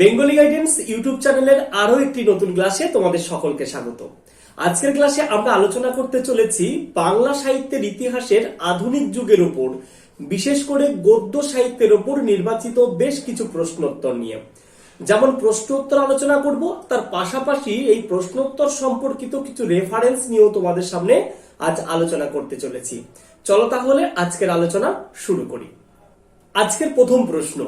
Bengali guidance YouTube চ্যানেলের আরও একটি নতুন ক্লাসে তোমাদের সকলকে স্বাগত। আজকের ক্লাসে আমরা আলোচনা করতে চলেছি বাংলা সাহিত্যের ইতিহাসের আধুনিক যুগের উপর। বিশেষ করে গদ্য সাহিত্যের উপর নির্বাচিত বেশ কিছু প্রশ্নোত্তর নিয়ে। যেমন প্রশ্নোত্তর আলোচনা করব, তার পাশাপাশি এই প্রশ্নোত্তর সম্পর্কিত কিছু রেফারেন্স নিয়েও তোমাদের সামনে আজ আলোচনা করতে চলেছি। চলো তাহলে আজকের আলোচনা শুরু করি। আজকের প্রথম প্রশ্ন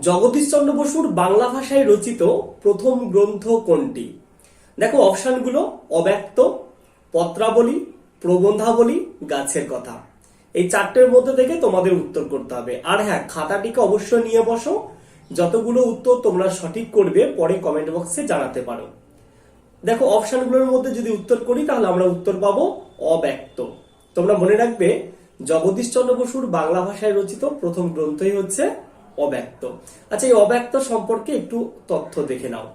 জগদীশচন্দ্র বসুর বাংলা ভাষায় রচিত প্রথম গ্রন্থ কোনটি? দেখো, অপশনগুলো অব্যক্ত, পত্রাবলী, প্রবন্ধাবলী, গাছের কথা। এই চারটের মধ্যে থেকে তোমাদের উত্তর করতে হবে। আর হ্যাঁ খাতাটিকে অবশ্যই নিয়ে বসো। যতগুলো উত্তর তোমরা সঠিক করবে, পরে কমেন্ট বক্সে জানাতে পারো। দেখো, অপশনগুলোর মধ্যে যদি উত্তর করি, তাহলে আমরা উত্তর পাবো অব্যক্ত। তোমরা মনে রাখবে জগদীশচন্দ্র বসুর বাংলা ভাষায় রচিত প্রথম গ্রন্থই হচ্ছে অব্যক্ত। আচ্ছা এই অব্যক্ত সম্পর্কে একটু তথ্য দেখে নাও।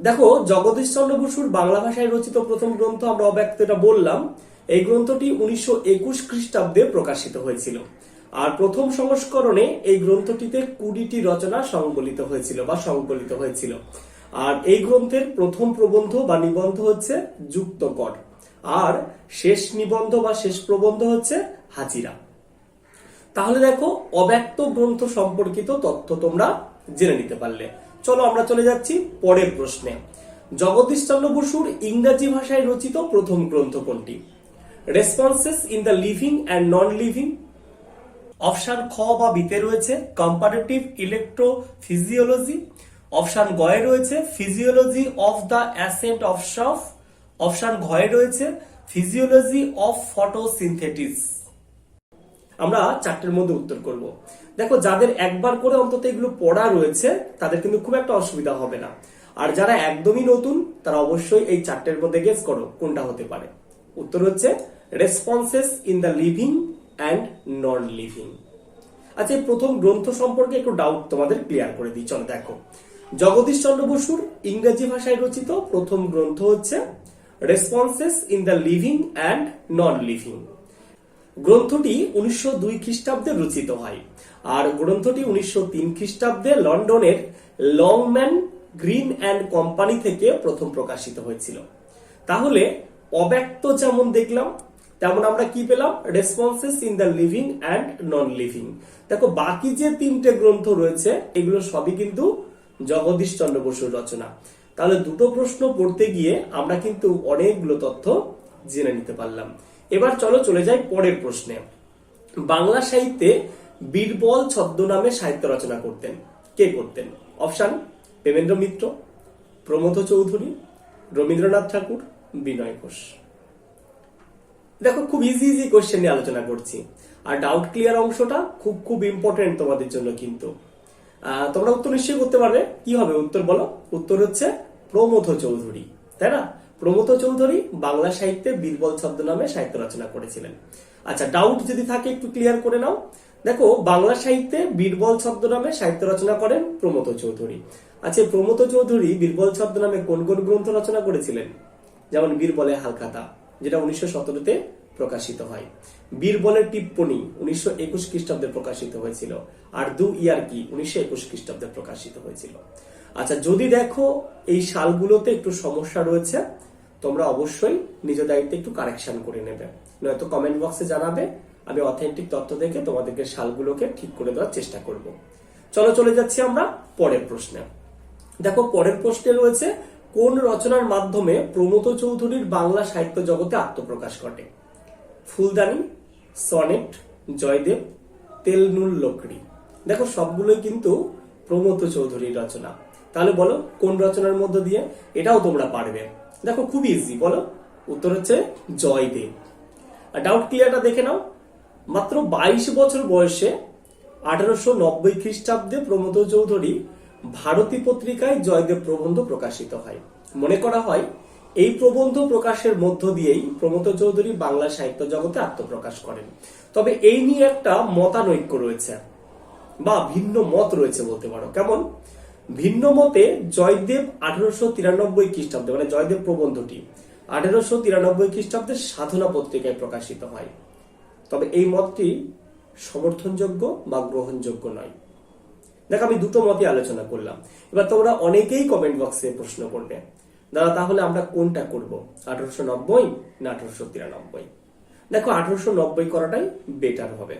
দেখো, জগদীশচন্দ্র বসুর বাংলা ভাষায় রচিত প্রথম গ্রন্থ আমরা অব্যক্ত এটা বললাম। এই গ্রন্থটি উনিশশো একুশ খ্রিস্টাব্দে প্রকাশিত হয়েছিল। আর প্রথম সংস্করণে এই গ্রন্থটিতে কুড়িটি রচনা সংবলিত হয়েছিল বা সংকলিত হয়েছিল। আর এই গ্রন্থের প্রথম প্রবন্ধ বা নিবন্ধ হচ্ছে যুক্তকর। আর শেষ নিবন্ধ বা শেষ প্রবন্ধ হচ্ছে হাজিরা। তাহলে দেখো অব্যক্ত গ্রন্থ সম্পর্কিত তথ্য তোমরা জেনে নিতে পারলে। চলো আমরা চলে যাচ্ছি পরের প্রশ্নে। জগদীশচন্দ্র বসুর ইংরাজি ভাষায় রচিত প্রথম গ্রন্থ কোনটি? Responses in the living and non living option খ বা বিতে রয়েছে কম্পারেটিভ ইলেকট্রোফিজিওলজি অপশান গয়ে রয়েছে physiology of the ascent of sap option ঘয়ে রয়েছে ফিজিওলজি অফ ফটোসিনথেটিস আমরা চারটের মধ্যে উত্তর করব। দেখো, যাদের একবার করে অন্তত এগুলো পড়া রয়েছে, তাদের কিন্তু খুব একটা অসুবিধা হবে না। আর যারা একদমই নতুন, তারা অবশ্যই এই চারটের মধ্যে গেস করো কোনটা হতে পারে। উত্তর হচ্ছে responses in the living and non living আচ্ছা এই প্রথম গ্রন্থ সম্পর্কে একটু ডাউট তোমাদের ক্লিয়ার করে দিই। চলো দেখো। জগদীশ চন্দ্র বসুর ইংরেজি ভাষায় রচিত প্রথম গ্রন্থ হচ্ছে responses in the living and non living গ্রন্থটি উনিশশো দুই খ্রিস্টাব্দে রচিত হয়। আর গ্রন্থটি উনিশশো তিন খ্রিস্টাব্দে লন্ডনের লংম্যান, গ্রিন অ্যান্ড কোম্পানি থেকে প্রথম প্রকাশিত হয়েছিল। তাহলে অব্যক্ত যেমন দেখলাম, তেমন আমরা কি পেলাম? Responses in the living and non living দেখো, বাকি যে তিনটে গ্রন্থ রয়েছে, এগুলো সবই কিন্তু জগদীশ চন্দ্র বসুর রচনা। তাহলে দুটো প্রশ্ন পড়তে গিয়ে আমরা কিন্তু অনেকগুলো তথ্য জেনে নিতে পারলাম। এবার চলো চলে যাই পরের প্রশ্নে। বাংলা সাহিত্যে বীরবল ছদ্মনামে সাহিত্য রচনা করতেন। কে করতেন? অপশন, প্রেমেন্দ্র মিত্র প্রমথ চৌধুরী, রবীন্দ্রনাথ ঠাকুর, বিনয় ঘোষ। দেখো, খুব ইজি ইজি কোশ্চেন নিয়ে আলোচনা করছি। আর ডাউট ক্লিয়ার অংশটা খুব খুব ইম্পর্টেন্ট তোমাদের জন্য কিন্তু। তোমরা উত্তর নিশ্চয়ই করতে পারবে। কি হবে উত্তর বলো? উত্তর হচ্ছে প্রমথ চৌধুরী, তাই না? প্রমথ চৌধুরী বাংলা সাহিত্যে বীরবল ছদ্মনামে সাহিত্য রচনা করেছিলেন। আচ্ছা ডাউট যদি থাকে একটু ক্লিয়ার করে নাও। দেখো, বাংলা সাহিত্যে বীরবল ছদ্মনামে সাহিত্য রচনা করেন প্রমথ চৌধুরী। আচ্ছা প্রমথ চৌধুরী বীরবল ছদ্মনামে কোন কোন গ্রন্থ রচনা করেছিলেন? যেমন বীরবলে হালখাতা, যেটা উনিশশো সতেরোতে প্রকাশিত হয়। বীরবলের টিপ্পনী, উনিশশো একুশ খ্রিস্টাব্দে প্রকাশিত হয়েছিল। আর দু ইয়ার কি, উনিশশো একুশ খ্রিস্টাব্দে প্রকাশিত হয়েছিল। আচ্ছা যদি দেখো এই সালগুলোতে একটু সমস্যা রয়েছে, তোমরা অবশ্যই নিজ দায়িত্বে একটু কারেকশন করে নেবে। নয়তো কমেন্ট বক্সে জানাবে, আমি অথেন্টিক তথ্য দেখে তোমাদেরকে সালগুলোকে ঠিক করে দেওয়ার চেষ্টা করব। চলো, চলে যাচ্ছি আমরা পরের প্রশ্নে। দেখো, পরের প্রশ্নে রয়েছে, কোন রচনার মাধ্যমে প্রমোদ চৌধুরীর বাংলা সাহিত্য জগতে আত্মপ্রকাশ ঘটে? ফুলদানি, সনেট, জয়দেব তেলনুল লোকড়ি দেখো, সবগুলোই কিন্তু প্রমোদ চৌধুরীর রচনা। তাহলে বলো, কোন রচনার মধ্য দিয়ে এটাও তোমরা পারবে? দেখো, খুব ইজি বলো। উত্তর হচ্ছে জয়দেব। আর ডাউট ক্লিয়ারটা দেখে নাও। মাত্র বাইশ বছর বয়সে আঠারোশো নব্বই খ্রিস্টাব্দে প্রমোদ চৌধুরী ভারতী পত্রিকায় জয়দেব প্রবন্ধ প্রকাশিত হয়। মনে করা হয়, এই প্রবন্ধ প্রকাশের মধ্য দিয়েই প্রমোদ চৌধুরী বাংলা সাহিত্য জগতে আত্মপ্রকাশ করেন। তবে এই নিয়ে একটা মতানৈক্য রয়েছে, বা ভিন্ন মত রয়েছে বলতে পারো। কেমন? ভিন্ন মতে জয়দেব আঠারোশো তিরানব্বই খ্রিস্টাব্দে মানে জয়দেব প্রবন্ধটি, আঠারোশো তিরানব্বই খ্রিস্টাব্দে সাধনা পত্রিকায় প্রকাশিত হয়। তবে এই মতটি সমর্থনযোগ্য বা গ্রহণযোগ্য নয়। দেখো, আমি দুটো মতে আলোচনা করলাম। এবার তোমরা অনেকেই কমেন্ট বক্সে প্রশ্ন করবে, দাদা, তাহলে আমরা কোনটা করব? আঠারোশো নব্বই না আঠারোশো তিরানব্বই? দেখো, আঠারোশো নব্বই করাটাই বেটার হবে।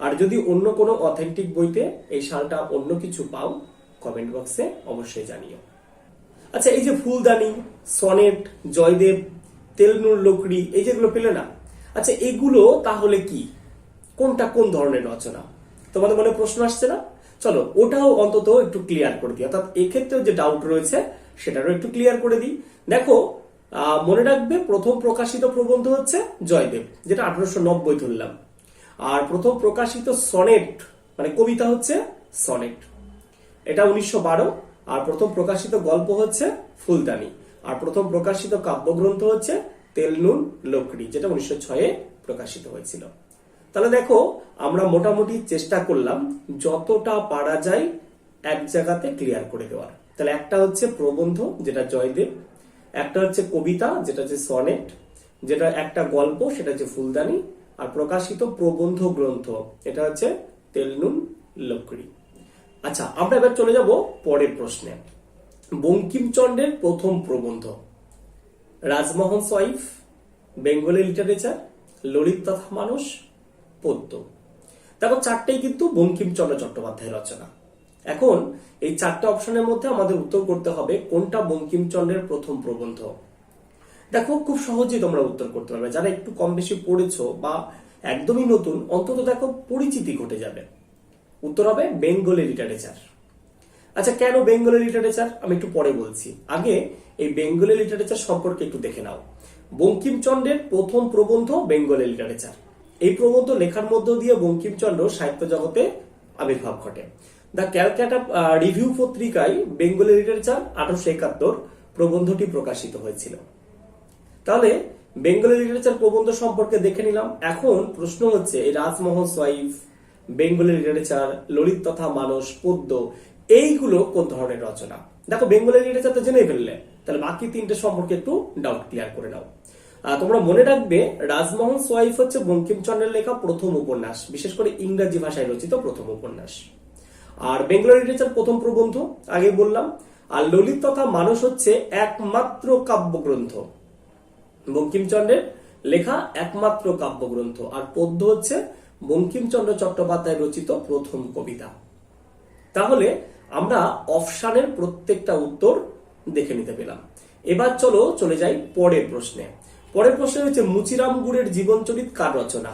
আর যদি অন্য কোনো অথেন্টিক বইতে এই সালটা অন্য কিছু পাও কমেন্ট বক্সে অবশ্যই জানিও। আচ্ছা এই যে ফুলদানি, সনেট, জয়দেব, তেলনুর লোকড়ি, এই যেগুলো পেলে না? আচ্ছা এগুলো তাহলে কি? কোনটা কোন ধরনের রচনা? তোমাদের মনে প্রশ্ন আসছে না? চলো, ওটাও অন্তত একটু ক্লিয়ার করে দিই। অর্থাৎ এক্ষেত্রেও যে ডাউট রয়েছে, সেটারও একটু ক্লিয়ার করে দিই। দেখো মনে রাখবে, প্রথম প্রকাশিত প্রবন্ধ হচ্ছে জয়দেব, যেটা আঠারোশো নব্বই ধরলাম। আর প্রথম প্রকাশিত সনেট মানে কবিতা হচ্ছে সনেট। এটা উনিশশো বারো, আর প্রথম প্রকাশিত গল্প হচ্ছে ফুলদানি। আর প্রথম প্রকাশিত কাব্যগ্রন্থ হচ্ছে তেলনুন লোকড়ি, যেটা উনিশশো ছয়ে প্রকাশিত হয়েছিল। তাহলে দেখো, আমরা মোটামুটি চেষ্টা করলাম যতটা পারা যায় এক জায়গাতে ক্লিয়ার করে দেওয়ার। তাহলে একটা হচ্ছে প্রবন্ধ, যেটা জয়দেব, একটা হচ্ছে কবিতা, যেটা হচ্ছে সনেট, যেটা একটা গল্প, সেটা হচ্ছে ফুলদানি, আর প্রকাশিত প্রবন্ধ গ্রন্থ, এটা হচ্ছে তেলনুন লোকড়ি। আচ্ছা আমরা এবার চলে যাব পরের প্রশ্নে। বঙ্কিমচন্দ্রের প্রথম প্রবন্ধ। Rajmohan's wife Bengali literature, Lalit তথা মানুষ পদ্য। দেখো, চারটেই কিন্তু বঙ্কিমচন্দ্র চট্টোপাধ্যায়ের রচনা। এখন এই চারটে অপশনের মধ্যে আমাদের উত্তর করতে হবে কোনটা বঙ্কিমচন্দ্রের প্রথম প্রবন্ধ। দেখো, খুব সহজেই তোমরা উত্তর করতে পারবে। যারা একটু কম বেশি পড়েছো বা একদমই নতুন, অন্তত দেখো পরিচিতি ঘটে যাবে। উত্তর হবে বেঙ্গলি লিটারেচার আচ্ছা কেন বেঙ্গলি লিটারেচার আমি একটু পরে বলছি। আগে এই বেঙ্গলি লিটারেচার সম্পর্কে একটু দেখে নাও। বঙ্কিমচন্দ্রের প্রথম প্রবন্ধ বেঙ্গলি লিটারেচার এই প্রবন্ধ লেখার মধ্য দিয়ে বঙ্কিমচন্দ্র সাহিত্য জগতে আবির্ভাব ঘটে। দ্য ক্যালকাটা রিভিউ পত্রিকায় বেঙ্গলি লিটারেচার আঠারোশো একাত্তর প্রবন্ধটি প্রকাশিত হয়েছিল। তাহলে বেঙ্গলি লিটারেচার প্রবন্ধ সম্পর্কে দেখে নিলাম। এখন প্রশ্ন হচ্ছে, এই Rajmohan wife Bengali literature Lalit তথা মানস, পদ্য, এইগুলো কোন ধরনের রচনা? দেখো, বেঙ্গলি লিটারেচার তো জেনে ফেললে। তাহলে বাকি তিনটে সম্পর্কে একটু ডাউট ক্লিয়ার করে নাও। তোমরা মনে রাখবে, রাজমোহন সোয়াইফ হচ্ছে বঙ্কিমচন্দ্রের লেখা প্রথম উপন্যাস, বিশেষ করে ইংরাজি ভাষায় রচিত প্রথম উপন্যাস। আর বেঙ্গলি লিটারেচার প্রথম প্রবন্ধ, আগে বললাম। আর ললিত তথা মানুষ হচ্ছে একমাত্র কাব্যগ্রন্থ। বঙ্কিমচন্দ্রের লেখা একমাত্র কাব্যগ্রন্থ। আর পদ্য হচ্ছে বঙ্কিমচন্দ্র চট্টোপাধ্যায় রচিত প্রথম কবিতা। তাহলে আমরা অপশানের প্রত্যেকটা উত্তর দেখে নিতে পেলাম। এবার চলো, চলে যাই পরের প্রশ্নে। পরের প্রশ্নে হচ্ছে মুচিরাম গুড়ের জীবনচরিত কার রচনা?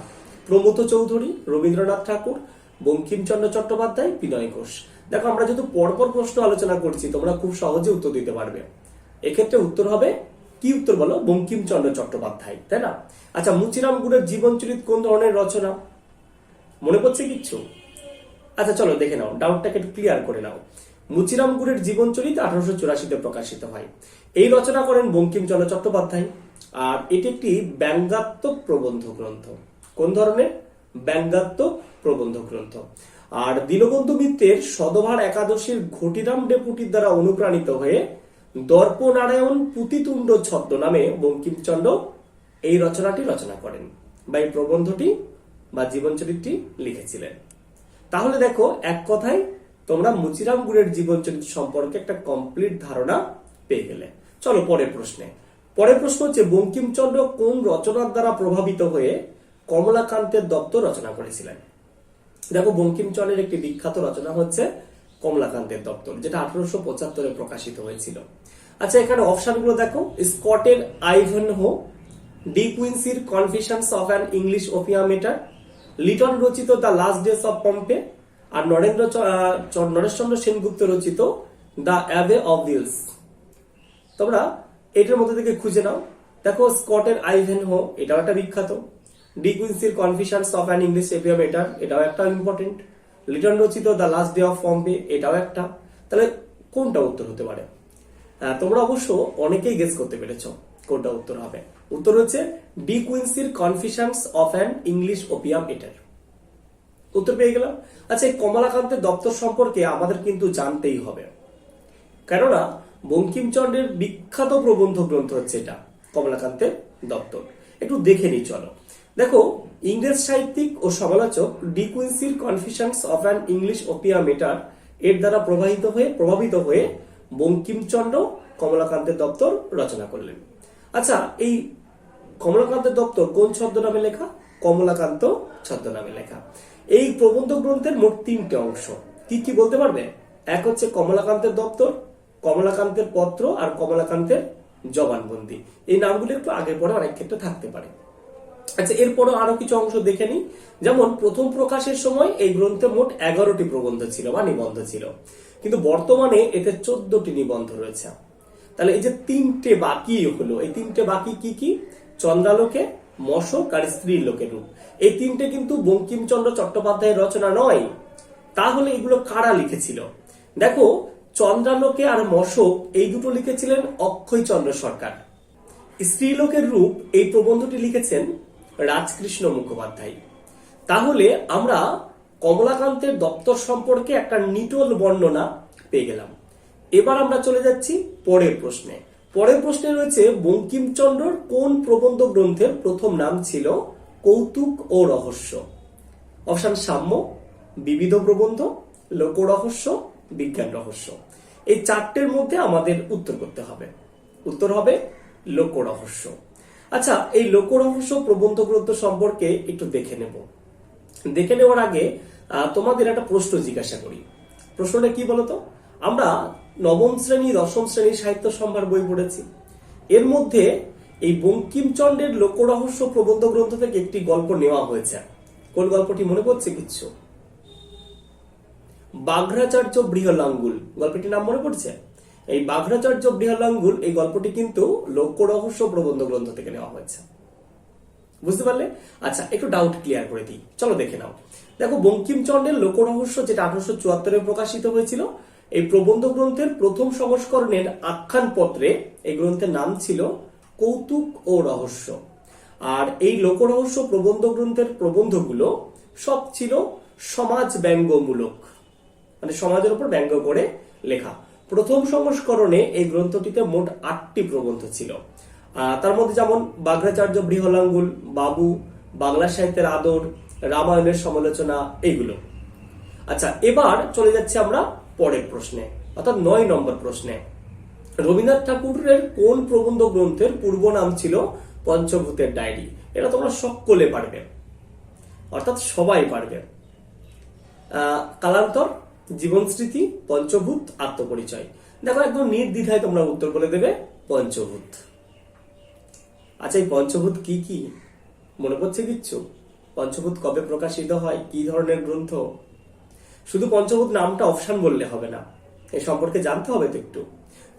প্রমথ চৌধুরী, রবীন্দ্রনাথ ঠাকুর, বঙ্কিমচন্দ্র চট্টোপাধ্যায়, বিনয় ঘোষ। দেখো, আমরা যেহেতু পরপর প্রশ্ন আলোচনা করছি, তোমরা খুব সহজে উত্তর দিতে পারবে। এক্ষেত্রে উত্তর হবে, কি উত্তর বলো? বঙ্কিমচন্দ্র চট্টোপাধ্যায়, তাই না? আচ্ছা মুচিরাম গুড়ের জীবনচরিত কোন ধরনের রচনা? মনে পড়ছে কিচ্ছু? আচ্ছা চলো দেখে নাও ডাউটটাকে ক্লিয়ার করে নাও। মুচিরাম গুড়ের জীবনচরিত আঠারোশো চুরাশিতে প্রকাশিত হয়। এই রচনা করেন বঙ্কিমচন্দ্র চট্টোপাধ্যায়। আর এটি একটি ব্যঙ্গাত্মক প্রবন্ধ গ্রন্থ। কোন ধরনের? ব্যঙ্গাত্মক প্রবন্ধ গ্রন্থ। আর দীনবন্ধু মিত্রের সদভার একাদশীর ঘটিরাম ডেপুটির দ্বারা অনুপ্রাণিত হয়ে দর্পনারায়ণ পুতিতুণ্ড ছদ্ম নামে বঙ্কিমচন্দ্র এই রচনাটি রচনা করেন। বা এই প্রবন্ধটি বা জীবনচরিতটি লিখেছিলেন। তাহলে দেখো, এক কথায় তোমরা মুচিরাম গুড়ের জীবনচরিত সম্পর্কে একটা কমপ্লিট ধারণা পেয়ে গেলে। চলো পরের প্রশ্নে। পরের প্রশ্ন হচ্ছে, বঙ্কিমচন্দ্র কোন রচনার দ্বারা প্রভাবিত হয়ে কমলাকান্তের দপ্তর রচনা করেছিলেন? দেখো, বঙ্কিমচন্দ্রের একটি বিখ্যাত রচনা হচ্ছে কমলাকান্তের দপ্তর যেটা আঠারোশো পঁচাত্তরে প্রকাশিত হয়েছিল। আচ্ছা এখানে অপশনগুলো দেখো। স্কটের Ivanhoe D কুইন্সির confessions of an English opium eater Lytton রচিত the last days of Pompeii আর নরেন্দ্র নরেশচন্দ্র সেনগুপ্ত রচিত দ্য অ্যাভে অফ উইলস তোমরা এটার মধ্যে থেকে খুঁজে নাও। দেখো স্কটের আইভেন হো এটাও একটা বিখ্যাত। D কুইন্সির confessions of an English opium এটা এটাও একটা ইম্পর্টেন্ট লিটন রচিত the last day of Pompeii, এটাও একটা। তাহলে কোনটা উত্তর হতে পারে? তোমরা অবশ্য অনেকেই গেস করতে পেরেছ কোনটা উত্তর হবে। উত্তর হচ্ছে D কুইন্সির confessions of an English opium এটার উত্তর পেয়ে গেলাম। আচ্ছা এই কমলাকান্তের দপ্তর সম্পর্কে আমাদের কিন্তু জানতেই হবে। কেননা, বঙ্কিমচন্দ্রের বিখ্যাত প্রবন্ধ গ্রন্থ হচ্ছে এটা, কমলাকান্তের দপ্তর। একটু দেখে নিই, চলো। দেখো, ইংরেজ সাহিত্যিক ও সমালোচক D কুইন্সির confusions of an English opium eater এর দ্বারা প্রবাহিত হয়ে, প্রভাবিত হয়ে বঙ্কিমচন্দ্র কমলাকান্তের দপ্তর রচনা করলেন। আচ্ছা এই কমলাকান্তের দপ্তর কোন ছদ্মনামে লেখা? কমলাকান্ত ছদ্মনামে লেখা। এই প্রবন্ধ গ্রন্থের মোট তিনটে অংশ। কি কি বলতে পারবে? এক হচ্ছে কমলাকান্তের দপ্তর, কমলাকান্তের পত্র আর কমলাকান্তের জবানবন্দি। এই নামগুলো একটু আগে পরে অনেক ক্ষেত্রে থাকতে পারে। আচ্ছা এরপরও আরও কিছু অংশ দেখে নিই। যেমন, প্রথম প্রকাশের সময় এই গ্রন্থে মোট এগারোটি প্রবন্ধ ছিল বা নিবন্ধ ছিল। কিন্তু বর্তমানে এতে চোদ্দটি নিবন্ধ রয়েছে। তাহলে এই যে তিনটে বাকি হলো, এই তিনটে বাকি কি কি? চন্দ্রালোকে মশক আর স্ত্রীর লোকের রূপ। এই তিনটে কিন্তু বঙ্কিমচন্দ্র চট্টোপাধ্যায়ের রচনা নয়। তাহলে এগুলো কারা লিখেছিল? দেখো, চন্দ্রালোকে আর মশক এই দুটো লিখেছিলেন অক্ষয় চন্দ্র সরকার। স্ত্রীলোকের রূপ এই প্রবন্ধটি লিখেছেন রাজকৃষ্ণ মুখোপাধ্যায়। তাহলে আমরা কমলাকান্তের দপ্তর সম্পর্কে একটা নিটল বর্ণনা পেয়ে গেলাম। এবার আমরা চলে যাচ্ছি পরের প্রশ্নে। পরের প্রশ্নে রয়েছে, বঙ্কিমচন্দ্রর কোন প্রবন্ধ গ্রন্থের প্রথম নাম ছিল কৌতুক ও রহস্য? অপশান সাম্য, বিবিধ প্রবন্ধ লোক রহস্য বিজ্ঞান রহস্য। এই চারটের মধ্যে আমাদের উত্তর করতে হবে। উত্তর হবে লোক রহস্য আচ্ছা এই লোক রহস্য প্রবন্ধ গ্রন্থ সম্পর্কে একটু দেখে নেব। দেখে নেওয়ার আগে তোমাদের একটা প্রশ্ন জিজ্ঞাসা করি। প্রশ্নটা কি বলতো? আমরা নবম শ্রেণি, দশম শ্রেণি সাহিত্য সম্ভার বই পড়েছি। এর মধ্যে এই বঙ্কিমচন্দ্রের লোকরহস্য প্রবন্ধ গ্রন্থ থেকে একটি গল্প নেওয়া হয়েছে। কোন গল্পটি মনে পড়ছে কিচ্ছু? বাঘ্রাচার্য বৃহলাঙ্গুল। গল্পটির নাম মনে পড়ছে? এই বাঘ্রাচার্য বৃহলাঙ্গুল এই গল্পটি কিন্তু লোকরহস্য প্রবন্ধ গ্রন্থ থেকে নেওয়া হয়েছে। বুঝতে পারলে? আচ্ছা একটু ডাউট ক্লিয়ার করে দিই। চলো দেখে নাও। দেখো, বঙ্কিমচন্দ্রের লোকরহস্য যেটা আঠারোশো চুয়াত্তরে প্রকাশিত হয়েছিল এই প্রবন্ধ গ্রন্থের প্রথম সংস্করণের আখ্যান পত্রে এই গ্রন্থের নাম ছিল কৌতুক ও রহস্য। আর এই লোকরহস্য প্রবন্ধ গ্রন্থের প্রবন্ধগুলো সব ছিল সমাজ ব্যঙ্গমূলক। মানে সমাজের উপর ব্যঙ্গ করে লেখা। প্রথম সংস্করণে এই গ্রন্থটিতে মোট আটটি প্রবন্ধ ছিল। তার মধ্যে যেমন বাগ্রাচার্য বৃহলাঙ্গুল, বাবু, বাংলা সাহিত্যের আদর, রামায়ণের সমালোচনা, এইগুলো। আচ্ছা এবার চলে যাচ্ছি আমরা পরের প্রশ্নে, অর্থাৎ নয় নম্বর প্রশ্নে। রবীন্দ্রনাথ ঠাকুরের কোন প্রবন্ধ গ্রন্থের পূর্ব নাম ছিল পঞ্চভূতের ডায়েরি? এটা তোমরা সকলে পারবে। অর্থাৎ সবাই পারবে। কালান্তর জীবন স্মৃতি পঞ্চভূত, আত্মপরিচয়। দেখো, একদম নির্দ্বিধায় তোমরা উত্তর বলে দেবে, পঞ্চভূত। আচ্ছা এই পঞ্চভূত কি কি? মনে পড়ছে কিচ্ছু? পঞ্চভূত কবে প্রকাশিত হয়? কি ধরনের গ্রন্থ? শুধু পঞ্চভূত নামটা অপশন বললে হবে না। এ সম্পর্কে জানতে হবে তো একটু।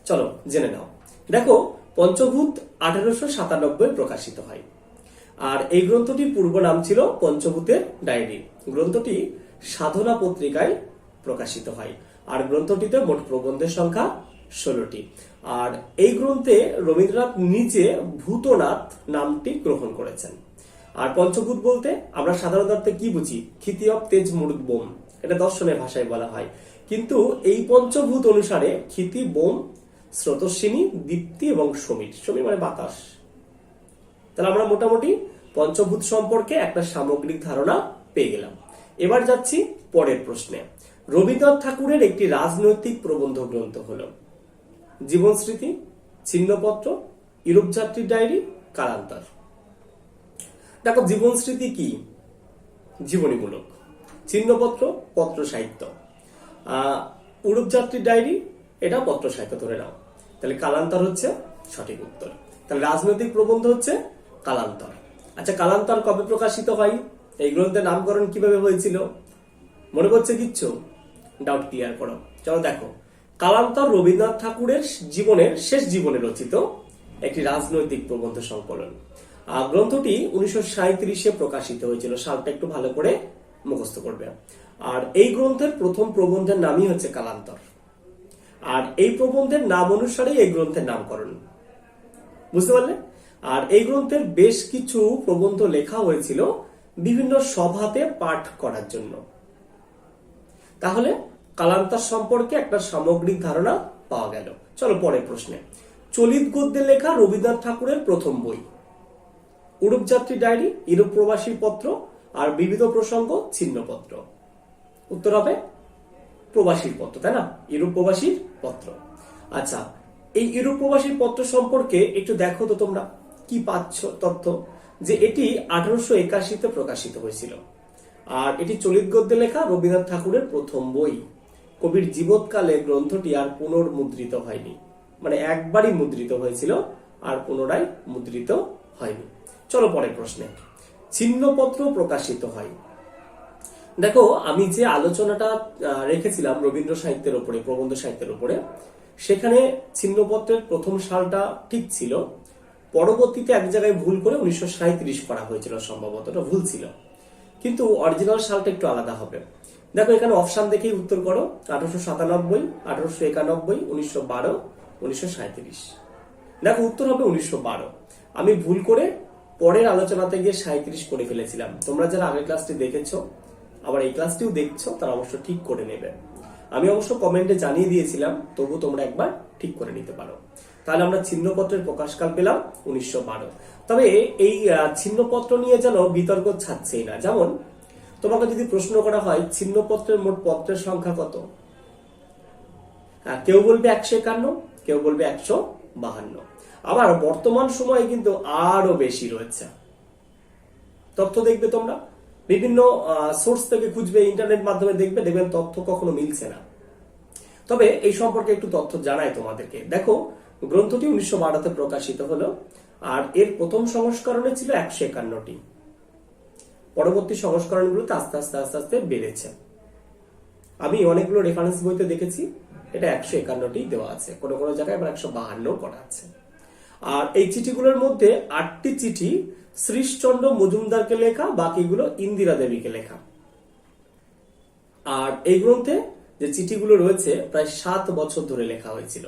চলো, জেনে নাও। দেখো, পঞ্চভূত আঠারোশো সাতানব্বই প্রকাশিত হয়। আর এই গ্রন্থটির পূর্ব নাম ছিল পঞ্চভূতের ডায়েরি। গ্রন্থটি সাধনা পত্রিকায় প্রকাশিত হয়। আর গ্রন্থটিতে মোট প্রবন্ধের সংখ্যা ষোলোটি। আর এই গ্রন্থে রবীন্দ্রনাথ নিজে ভূতনাথ নামটি গ্রহণ করেছেন। আর পঞ্চভূত বলতে আমরা সাধারণত কি বুঝি? ক্ষিতি অব তেজ মুরুদ বোম। এটা দর্শনের ভাষায় বলা হয়। কিন্তু এই পঞ্চভূত অনুসারে ক্ষিতি, বোম, স্রোতস্বিনী, দীপ্তি এবং সমীর। সমীর মানে বাতাস। তাহলে আমরা মোটামুটি পঞ্চভূত সম্পর্কে একটা সামগ্রিক ধারণা পেয়ে গেলাম। এবার যাচ্ছি পরের প্রশ্নে। রবীন্দ্রনাথ ঠাকুরের একটি রাজনৈতিক প্রবন্ধ গ্রন্থ হল জীবন স্মৃতি ছিন্নপত্র, ইউরোপ যাত্রীর ডায়েরি কালান্তর দেখো জীবন স্মৃতি কি? জীবনীমূলক। চিহ্নপত্র পত্র সাহিত্য। আহ, উড়ুপ যাত্রীর ডায়েরি এটা পত্র সাহিত্য ধরে নাও। তাহলে কালান্তর হচ্ছে সঠিক উত্তর। তাহলে রাজনৈতিক প্রবন্ধ হচ্ছে কালান্তর। আচ্ছা কালান্তর কবে প্রকাশিত হয়? এই গ্রন্থের নামকরণ কীভাবে হয়েছিল? মনে করছে কিচ্ছু? ডাউট ক্লিয়ার করো। চলো দেখো। কালান্তর রবীন্দ্রনাথ ঠাকুরের জীবনের শেষ জীবনে রচিত একটি রাজনৈতিক প্রবন্ধ সংকলন। গ্রন্থটি উনিশশো সাঁত্রিশে প্রকাশিত হয়েছিল। সালটা একটু ভালো করে মুখস্থ করবে। আর এই গ্রন্থের প্রথম প্রবন্ধের নামই হচ্ছে কালান্তর। আর এই প্রবন্ধের নাম অনুসারেই এই গ্রন্থের নামকরণ। বুঝতে পারলে? আর এই গ্রন্থের বেশ কিছু প্রবন্ধ লেখা হয়েছিল বিভিন্ন সভাতে পাঠ করার জন্য। তাহলে কালান্তর সম্পর্কে একটা সামগ্রিক ধারণা পাওয়া গেল। চলো পরের প্রশ্নে। চলিত গদ্যে লেখা রবীন্দ্রনাথ ঠাকুরের প্রথম বই। উরূপ যাত্রী ডায়েরি, ইউরোপ প্রবাসীর পত্র আর বিবিধ প্রসঙ্গ ছিন্নপত্র। উত্তর হবে প্রবাসীর পত্র, তাই না? ইউরোপ প্রবাসীর পত্র। আচ্ছা এই ইউরোপ প্রবাসীর পত্র সম্পর্কে একটু দেখো তো তোমরা। কি পাচ্ছ তথ্য? যে এটি আঠারোশো একাশিতে প্রকাশিত হয়েছিল। আর এটি চলিত গদ্যে লেখা রবীন্দ্রনাথ ঠাকুরের প্রথম বই। কবির জীবৎকালে গ্রন্থটি আর পুনর্মুদ্রিত হয়নি। মানে একবারই মুদ্রিত হয়েছিল, আর পুনরায় মুদ্রিত হয়নি। চলো পরের প্রশ্নে। ছিন্নপত্র প্রকাশিত হয়। দেখো, আমি যে আলোচনাটা রেখেছিলাম রবীন্দ্র সাহিত্যের উপরে প্রবন্ধ সাহিত্যের উপরে সেখানে চিহ্নপত্রের প্রথম সালটা ঠিক ছিল। পরবর্তীতে এক জায়গায় ভুল করে উনিশশো করা হয়েছিল সম্ভবত ভুল ছিল। কিন্তু অরিজিনাল সালটা একটু আলাদা হবে। দেখো, এখানে অপশান দেখেই উত্তর করো। আঠারোশো সাতানব্বই, আঠারোশো একানব্বই, উনিশশো বারো, উনিশশো দেখো, উত্তর হবে উনিশশো বারো। আমি ভুল করে পরের আলোচনাতে গিয়ে সাঁত্রিশ করে ফেলেছিলাম। তোমরা যারা আগের ক্লাসটি দেখেছ, আবার এই ক্লাসটিও দেখছ, তারা অবশ্য ঠিক করে নেবে। আমি অবশ্য কমেন্টে জানিয়ে দিয়েছিলাম তবু তোমরা একবার ঠিক করে নিতে পারো। তাহলে আমরা ছিন্নপত্রের প্রকাশকাল পেলাম উনিশশো বারো। তবে এই ছিন্নপত্র নিয়ে যেন বিতর্ক ছাড়ছেই না। যেমন, তোমাকে যদি প্রশ্ন করা হয়, ছিন্নপত্রের মোট পত্রের সংখ্যা কত? হ্যাঁ কেউ বলবে একশো একান্ন, কেউ বলবে একশো বাহান্ন। আবার বর্তমান সময়ে কিন্তু আরও বেশি রয়েছে। তথ্য দেখবে তোমরা। বিভিন্ন সোর্স থেকে খুঁজবে ইন্টারনেট মাধ্যমে দেখবে, দেখবেন তথ্য কখনো মিলছে না। তবে এই সম্পর্কে একটু তথ্য জানাই তোমাদেরকে। দেখো, গ্রন্থটি উনিশশো বারোতে প্রকাশিত হলো, আর এর প্রথম সংস্করণে ছিল একশো একান্নটি। পরবর্তী সংস্করণগুলোতে আস্তে আস্তে আস্তে আস্তে বেড়েছে। আমি অনেকগুলো রেফারেন্স বইতে দেখেছি, এটা একশো একান্নটি দেওয়া আছে। কোনো কোনো জায়গায় আবার একশো বাহান্ন করা আছে। আর এই চিঠিগুলোর মধ্যে আটটি চিঠি শ্রীশচন্দ্র মজুমদারকে লেখা, বাকিগুলো ইন্দিরা দেবীকে লেখা। আর এই গ্রন্থে যে চিঠিগুলো রয়েছে, প্রায় সাত বছর ধরে লেখা হয়েছিল।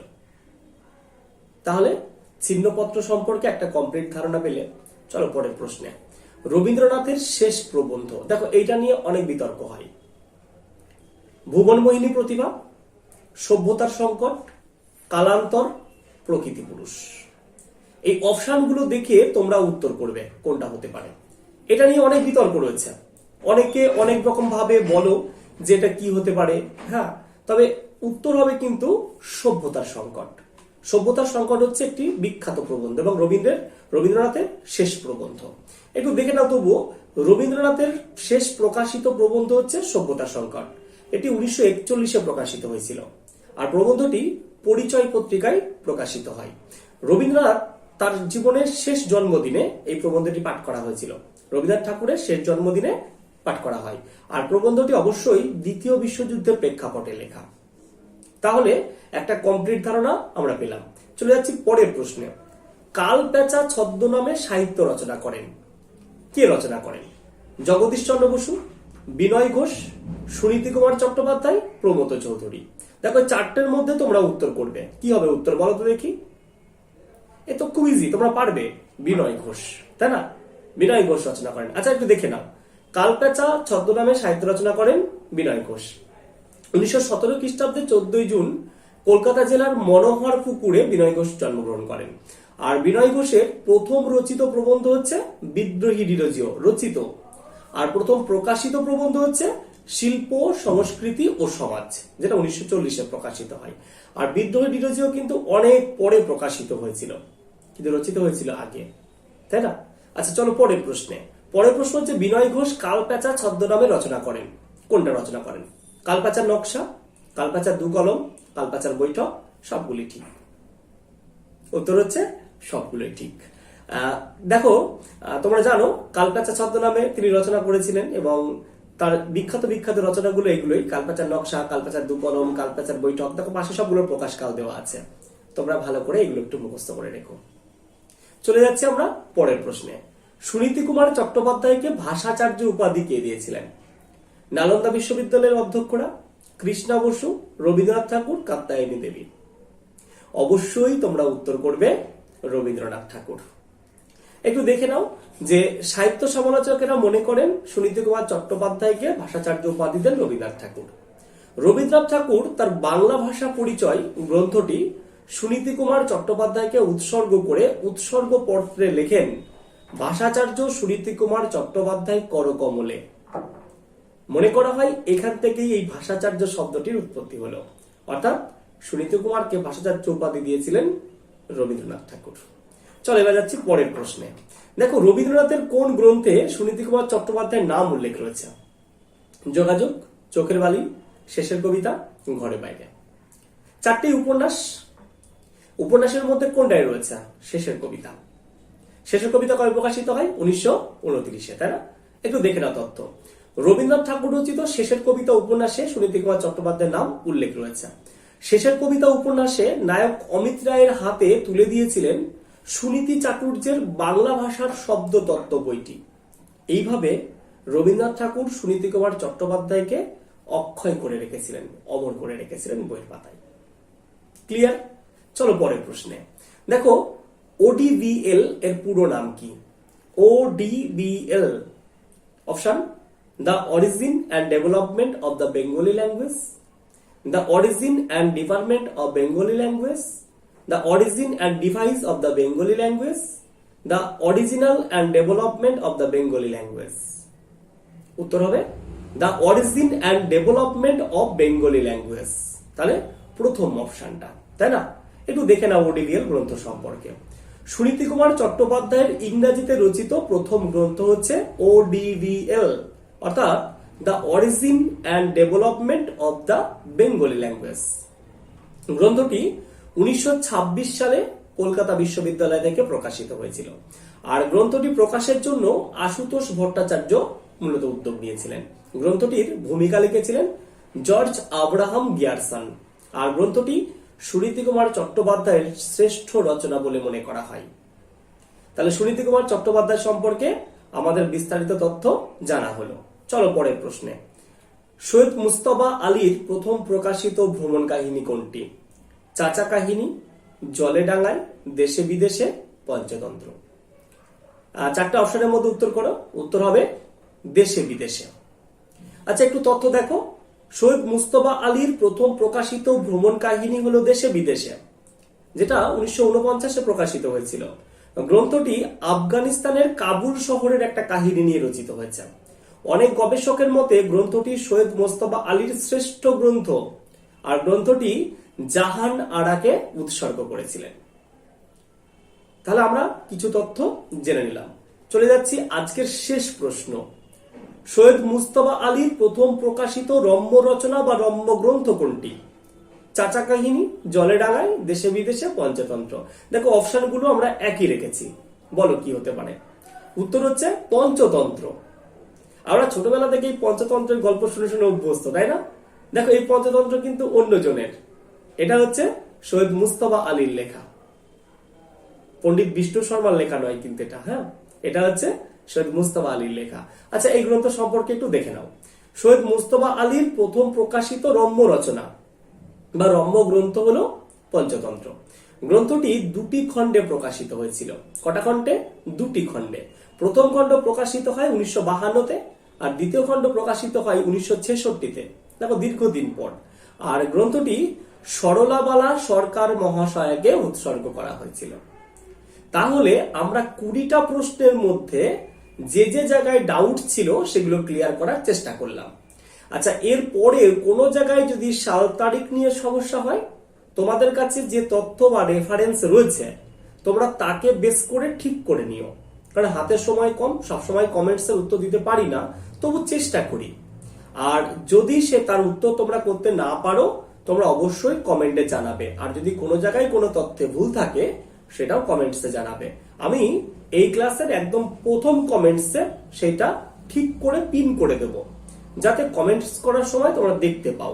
তাহলে ছিন্নপত্র সম্পর্কে একটা কমপ্লিট ধারণা পেলে, চলো পরের প্রশ্নে। রবীন্দ্রনাথের শেষ প্রবন্ধ। দেখো, এইটা নিয়ে অনেক বিতর্ক হয়। ভুবনমোহিনী প্রতিভা সভ্যতার সংকট, কালান্তর প্রকৃতি পুরুষ। এই অপশনগুলো দেখে তোমরা উত্তর করবে কোনটা হতে পারে। এটা নিয়ে অনেক বিতর্ক রয়েছে। অনেকে অনেক রকম ভাবে বলো যে এটা কি হতে পারে। হ্যাঁ তবে উত্তর হবে কিন্তু সভ্যতার সংকট। সভ্যতার সংকট হচ্ছে একটি বিখ্যাত প্রবন্ধ এবং রবীন্দ্রের, রবীন্দ্রনাথের শেষ প্রবন্ধ। একটু দেখে নাও তবুও, রবীন্দ্রনাথের শেষ প্রকাশিত প্রবন্ধ হচ্ছে সভ্যতার সংকট। এটি উনিশশো একচল্লিশে প্রকাশিত হয়েছিল। আর প্রবন্ধটি পরিচয় পত্রিকায় প্রকাশিত হয়। রবীন্দ্রনাথ তার জীবনের শেষ জন্মদিনে এই প্রবন্ধটি পাঠ করা হয়েছিল। রবীন্দ্রনাথ ঠাকুরের শেষ জন্মদিনে পাঠ করা হয়। আর প্রবন্ধটি অবশ্যই দ্বিতীয় বিশ্বযুদ্ধের প্রেক্ষাপটে লেখা। তাহলে একটা কমপ্লিট ধারণা আমরা পেলাম। চলে যাচ্ছি পরের প্রশ্নে। কাল পেঁচা ছদ্মনামে সাহিত্য রচনা করেন। কে রচনা করেন? জগদীশ চন্দ্র বসু, বিনয় ঘোষ, সুনীতি কুমার চট্টোপাধ্যায়, প্রমোদ চৌধুরী। দেখো চারটের মধ্যে তোমরা উত্তর করবে। কি হবে উত্তর? বলো তো দেখি। এ তো খুব ইজি তোমরা পারবে। বিনয় ঘোষ, তাই না? বিনয় ঘোষ রচনা করেন। আচ্ছা একটু দেখে নাও। কালপেচা ছদ্মনামে সাহিত্য রচনা করেন বিনয় ঘোষ। উনিশশো সতেরো খ্রিস্টাব্দে চোদ্দই জুন কলকাতা জেলার মনোহর পুকুরে বিনয় ঘোষ জন্মগ্রহণ করেন। আর বিনয় ঘোষের প্রথম রচিত প্রবন্ধ হচ্ছে বিদ্রোহী ডিরোজিও, রচিত। আর প্রথম প্রকাশিত প্রবন্ধ হচ্ছে শিল্প, সংস্কৃতি ও সমাজ, যেটা উনিশশো চল্লিশে প্রকাশিত হয়। আর বিদ্রোহী ডিরোজিও কিন্তু অনেক পরে প্রকাশিত হয়েছিল। কিন্তু রচিত হয়েছিল আগে, তাই না? আচ্ছা চলো পরের প্রশ্নে। পরের প্রশ্ন হচ্ছে, বিনয় ঘোষ কালপ্যাচা ছদ্মনামে রচনা করেন। কোনটা রচনা করেন? কালপ্যাচার নকশা কালপ্যাচার দু কলম কালপ্যাচার বৈঠক সবগুলি ঠিক। উত্তর হচ্ছে, সবগুলোই ঠিক। দেখো তোমরা জানো কালপ্যাচা ছদ্মনামে তিনি রচনা করেছিলেন এবং তার বিখ্যাত বিখ্যাত রচনাগুলো এগুলোই। কালপ্যাচার নকশা কালপ্যাচার দু কলম কালপ্যাচার বৈঠক, দেখো পাশে সবগুলোর প্রকাশকাল দেওয়া আছে। তোমরা ভালো করে এগুলো একটু মুখস্থ করে রেখো। চলে যাচ্ছে আমরা পরের প্রশ্নে। সুনীতি কুমার চট্টোপাধ্যায়কে ভাষাচার্য উপাধি কে দিয়েছিলেন? নালন্দা বিশ্ববিদ্যালয়ের অধ্যক্ষরা কৃষ্ণা বসু, রবীন্দ্রনাথ ঠাকুর কাত্তায়নী দেবী। অবশ্যই তোমরা উত্তর করবে রবীন্দ্রনাথ ঠাকুর। একটু দেখে নাও যে সাহিত্য সমালোচকেরা মনে করেন সুনীতি কুমার চট্টোপাধ্যায়কে ভাষাচার্য উপাধি দেন রবীন্দ্রনাথ ঠাকুর। রবীন্দ্রনাথ ঠাকুর তার বাংলা ভাষা পরিচয় গ্রন্থটি সুনীতি কুমার চট্টোপাধ্যায়কে উৎসর্গ করে উৎসর্গ পত্রে লেখেন, ভাষাচার্য সুনীতি কুমার চট্টোপাধ্যায় করকমলে মনে করা হয় এখান থেকেই এই ভাষাচার্য শব্দটির উৎপত্তি হলো। অর্থাৎ সুনীতি কুমারকে ভাষাচার্য উপাধি দিয়েছিলেন রবীন্দ্রনাথ ঠাকুর। চলো এবার যাচ্ছি পরের প্রশ্নে। দেখো, রবীন্দ্রনাথের কোন গ্রন্থে সুনীতি কুমার চট্টোপাধ্যায়ের নাম উল্লেখ রয়েছে? যোগাযোগ, চোখের বালি, শেষের কবিতা, ঘরে বাইরে। চারটি উপন্যাস উপন্যাসের মধ্যে কোনটাই রয়েছে? শেষের কবিতা। শেষের কবিতা কবে প্রকাশিত হয়? উনিশশো উনত্রিশে, তাই না? একটু দেখে নাও তথ্য। রবীন্দ্রনাথ ঠাকুর রচিত শেষের কবিতা উপন্যাসে সুনীতি কুমার চট্টোপাধ্যায়ের নাম উল্লেখ রয়েছে। শেষের কবিতা উপন্যাসে নায়ক অমিত রায়ের হাতে তুলে দিয়েছিলেন সুনীতি চাটুর্যের বাংলা ভাষার শব্দ তত্ত্ব বইটি। এইভাবে রবীন্দ্রনাথ ঠাকুর সুনীতি কুমার চট্টোপাধ্যায়কে অক্ষয় করে রেখেছিলেন, অমর করে রেখেছিলেন বইয়ের পাতায়। ক্লিয়ার? চলো পরের প্রশ্নে। দেখো ওডিভিএল এর পুরো নাম কি? O D B L option the origin and development of the Bengali language the origin and department of Bengali language the origin and device of the Bengali language the original and development of the Bengali language উত্তর হবে the origin and development of Bengali language তাহলে প্রথম অপশনটা তাই না? একটু দেখে নাও ওডিভিএল গ্রন্থ সম্পর্কে। সুনীতি কুমার চট্টোপাধ্যায়ের ইংরেজিতে রচিত প্রথম গ্রন্থ হচ্ছে ওডিভিএল অর্থাৎ the origin and development of the Bengali language গ্রন্থটি উনিশশো ছাব্বিশ সালে কলকাতা বিশ্ববিদ্যালয় থেকে প্রকাশিত হয়েছিল। আর গ্রন্থটি প্রকাশের জন্য আশুতোষ ভট্টাচার্য মূলত উদ্যোগ নিয়েছিলেন। গ্রন্থটির ভূমিকা লিখেছিলেন জর্জ আব্রাহাম গিয়ারসন। আর গ্রন্থটি সুনীতি কুমার চট্টোপাধ্যায়ের শ্রেষ্ঠ রচনা বলে মনে করা হয়। তাহলে সুনীতি কুমার চট্টোপাধ্যায় সম্পর্কে আমাদের বিস্তারিত তথ্য জানা হলো। চলো পরের প্রশ্নে। সৈয়দ মুস্তফা আলীর প্রথম প্রকাশিত ভ্রমণ কাহিনী কোনটি? চাচা কাহিনী, জলে ডাঙায়, দেশে বিদেশে, পঞ্চতন্ত্র। চারটা অপশনের মধ্যে উত্তর করো। উত্তর হবে দেশে বিদেশে। আচ্ছা একটু তথ্য দেখো। সৈয়দ মুস্তফা আলীর প্রথম প্রকাশিত ভ্রমণ কাহিনী হলো দেশে বিদেশে, যেটা উনিশশো প্রকাশিত হয়েছিল। গ্রন্থটি আফগানিস্তানের কাবুল শহরের একটা কাহিনী নিয়ে রচিত হয়েছে। অনেক গবেষকের মতে গ্রন্থটি সৈয়দ মোস্তফা আলীর শ্রেষ্ঠ গ্রন্থ, আর গ্রন্থটি জাহান আরাকে উৎসর্গ করেছিলেন। তাহলে আমরা কিছু তথ্য জেনে নিলাম। চলে যাচ্ছি আজকের শেষ প্রশ্ন। সৈয়দ মুস্তফা আলীর প্রথম প্রকাশিত রম্য রচনা বা রম্য গ্রন্থ কোনটি? চাচা কাহিনী, জলে ডাঙায়, দেশে বিদেশে পঞ্চতন্ত্র। দেখো, অপশনগুলো আমরা একই রেখেছি। বলো, কি হতে পারে? উত্তর হচ্ছে পঞ্চতন্ত্র। আমরা ছোটবেলা থেকে এই পঞ্চতন্ত্রের গল্প শুনে শুনে অভ্যস্ত, তাই না? দেখো, এই পঞ্চতন্ত্র কিন্তু অন্যজনের। এটা হচ্ছে সৈয়দ মুস্তফা আলীর লেখা। পণ্ডিত বিষ্ণু শর্মার লেখা নয় কিন্তু এটা হ্যাঁ? এটা হচ্ছে সৈয়দ মুস্তফা আলীর লেখা। আচ্ছা এই গ্রন্থ সম্পর্কে একটু দেখে নাও। সৈয়দ মুস্তফা আলীর প্রথম প্রকাশিত রম্য রচনা বা রম্য গ্রন্থ হলো পঞ্চতন্ত্র। গ্রন্থটি দুটি খণ্ডে প্রকাশিত হয়েছিল। কটা খণ্ডে? দুটি খণ্ডে। প্রথম খণ্ড প্রকাশিত হয় উনিশশো বাহান্নতে আর দ্বিতীয় খণ্ড প্রকাশিত হয় উনিশশো ছেষট্টিতে। দেখো, দীর্ঘদিন পর। আর গ্রন্থটি সরলাবালা সরকার মহাশয়কে উৎসর্গ করা হয়েছিল। তাহলে আমরা কুড়িটা প্রশ্নের মধ্যে যে যে জায়গায় ডাউট ছিল সেগুলো ক্লিয়ার করার চেষ্টা করলাম। আচ্ছা এর পরে কোনো জায়গায় যদি সাল তারিখ নিয়ে সমস্যা হয়, তোমাদের কাছে যে তথ্য বা রেফারেন্স রয়েছে, তোমরা তাকে বেস করে ঠিক করে নিও। কারণ হাতের সময় কম, সবসময় কমেন্টসের উত্তর দিতে পারি না, তবু চেষ্টা করি। আর যদি সে তার উত্তর তোমরা করতে না পারো, তোমরা অবশ্যই কমেন্টে জানাবে। আর যদি কোনো জায়গায় কোনো তথ্যে ভুল থাকে সেটাও কমেন্টসে জানাবে। আমি এই ক্লাসের একদম প্রথম কমেন্টসে সেটা ঠিক করে পিন করে দেব। যাতে কমেন্টস করার সময় তোমরা দেখতে পাও।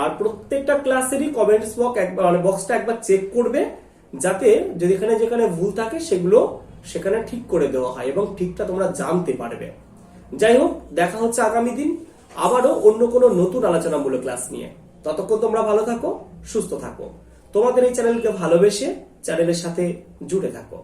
আর প্রত্যেকটা ক্লাসেরই কমেন্টস বক্স একবার মানে বক্সটা একবার চেক করবে, যাতে যদি এখানে যেখানে ভুল থাকে সেগুলো সেখানে ঠিক করে দেওয়া হয় এবং ঠিকটা তোমরা জানতে পারবে। যাই হোক, দেখা হচ্ছে আগামী দিন আবারও অন্য কোনো নতুন আলোচনামূলক ক্লাস নিয়ে। ততক্ষণ তোমরা ভালো থাকো, সুস্থ থাকো। তোমাদের এই চ্যানেলকে ভালোবেসে চ্যানেলের সাথে জুড়ে থাকো।